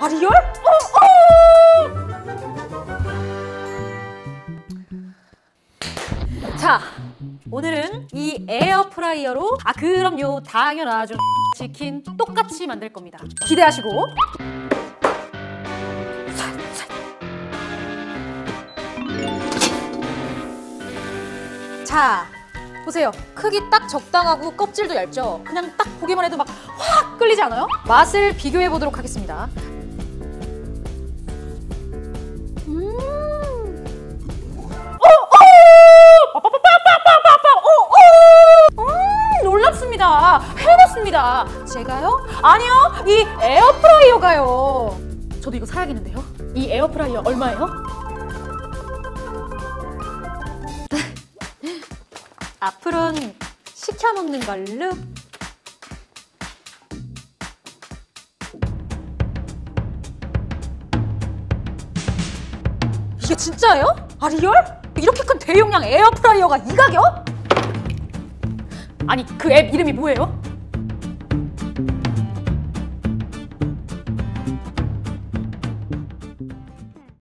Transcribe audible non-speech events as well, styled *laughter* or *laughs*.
아 리얼? 어, 어! 자, 오늘은 이 에어프라이어로 아 그럼요 당연하죠 치킨 똑같이 만들 겁니다. 기대하시고 자 보세요 크기 딱 적당하고 껍질도 얇죠 그냥 딱 보기만 해도 막 확 끌리지 않아요? 맛을 비교해 보도록 하겠습니다 음, 놀랍습니다 해봤습니다 제가요? 아니요 이 에어프라이어가요 저도 이거 사야겠는데요 이 에어프라이어 얼마예요? *laughs* 앞으로는 시켜 먹는 걸로. 이게 진짜예요? 아 리얼? 이렇게 큰 대용량 에어프라이어가 이 가격? 아니 그 앱 이름이 뭐예요?